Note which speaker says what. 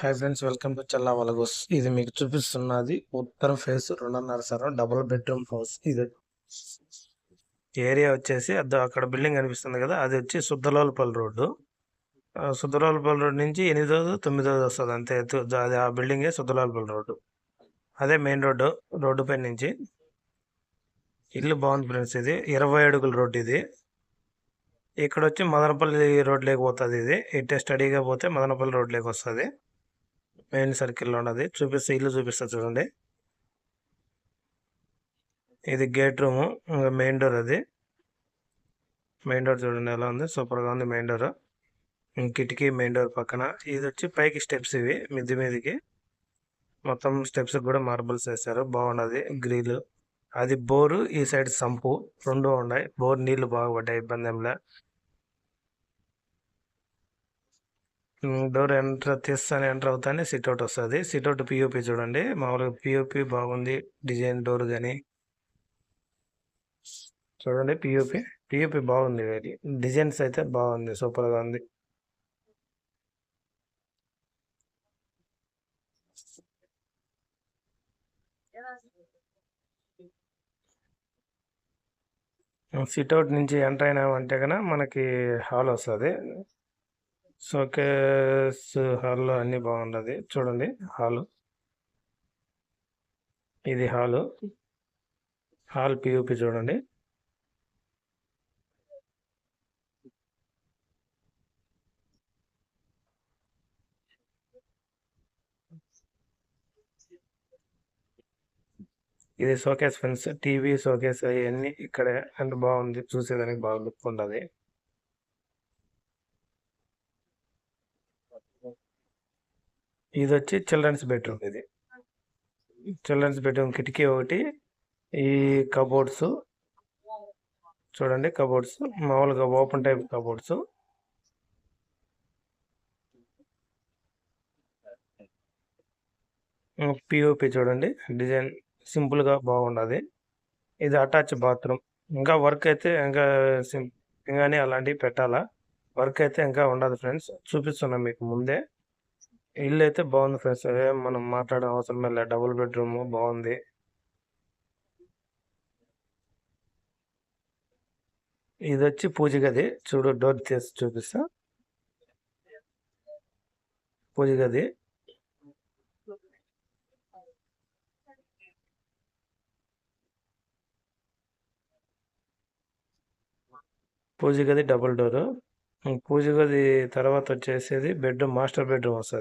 Speaker 1: Hi friends welcome to Challa vlogs ఇది మీకు చూపిస్తున్నది ఉత్తర ఫేస్ రెండున్నర సార్ డబుల్ బెడ్రూమ్ హౌస్ ఇది ఏరియా వచ్చేసి అది అక్కడ బిల్డింగ్ కనిపిస్తుంది కదా అది వచ్చి సుద్దలోలపల్లి రోడ్డు. ఆ, సుద్దలోలపల్లి రోడ్ నుంచి ఎనిమిదో తొమ్మిదో వస్తుంది అంతే. ఎత్తు. అది ఆ బిల్డింగే సుద్దలోలపల్లి రోడ్డు. అదే మెయిన్ రోడ్డు రోడ్డు పై నుంచి. ఇల్లు బాగుంది ఫ్రెండ్స్ ఇది. ఇరవై అడుగుల రోడ్డు ఇది. ఇక్కడ వచ్చి మదనపల్లి రోడ్లోకి పోతుంది ఇది. ఇట్టే స్టడీగా పోతే మదనపల్లి రోడ్లోకి వస్తుంది. మెయిన్ సర్కిల్లో ఉన్నది. చూపిస్తే ఇల్లు చూపిస్తా చూడండి. ఇది గేట్ రూమ్. మెయిన్ డోర్ అది. మెయిన్ డోర్ చూడండి ఎలా ఉంది. సూపర్గా ఉంది మెయిన్ డోర్. కిటికీ మెయిన్ డోర్ పక్కన. ఇది వచ్చి పైకి స్టెప్స్ ఇవి మిద్ది మీదకి. మొత్తం స్టెప్స్ కూడా మార్బుల్స్ వేస్తారు బాగున్నది. గ్రిల్ అది బోరు ఈ సైడ్ సంపు. రెండు ఉన్నాయి. బోర్ నీళ్ళు బాగా పడ్డాయి. ఇబ్బంది ఏంలే డోర్ ఎంటర్ తీస్తాను ఎంటర్ అవుతానే సిట్అవుట్ వస్తుంది. సిట్అవుట్ పిఓపి చూడండి. మామూలుగా పిఓపి బాగుంది డిజైన్ డోర్ కానీ చూడండి పిఓపి పిఓపి బాగుంది ఇది. డిజైన్స్ అయితే బాగుంది. సూపర్గా ఉంది. సిట్అవుట్ నుంచి ఎంటర్ అయినామంటే కనుక మనకి హాల్ వస్తుంది. షోకేస్ హాల్లో అన్ని బాగుంటుంది చూడండి హాలు. ఇది హాలు. హాల్ పియూపి చూడండి. ఇది షోకేస్ ఫ్రెండ్స్ టీవీ షోకేస్ అవన్నీ ఇక్కడ అంటే బాగుంది. చూసేదానికి బాగా లుక్ ఉంటుంది ఇది వచ్చి చిల్డ్రన్స్ బెడ్రూమ్. ఇది చిల్డ్రన్స్ బెడ్రూమ్ కిటికీ ఒకటి ఈ కబోర్డ్స్ చూడండి కబోర్డ్స్ మామూలుగా ఓపెన్ టైప్ కబోర్డ్స్. పిఓపి చూడండి డిజైన్ సింపుల్గా బాగుండదు. ఇది అటాచ్ బాత్రూమ్. ఇంకా వర్క్ అయితే ఇంకా సిం ఇంకానే అలాంటివి పెట్టాలా? వర్క్ అయితే ఇంకా ఉండదు ఫ్రెండ్స్. చూపిస్తున్నాం మీకు ముందే. ఇల్లు అయితే బాగుంది ఫ్రెండ్స్ మనం మాట్లాడే అవసరం లేదు డబుల్ బెడ్రూమ్ బాగుంది ఇది వచ్చి పూజ గది. చూడు డోర్ తీసి చూపిస్తా. పూజ గది. పూజ గది డబుల్ డోర్. పూజ గది తర్వాత వచ్చేసేది బెడ్రూమ్ మాస్టర్ బెడ్రూమ్ వస్తుంది.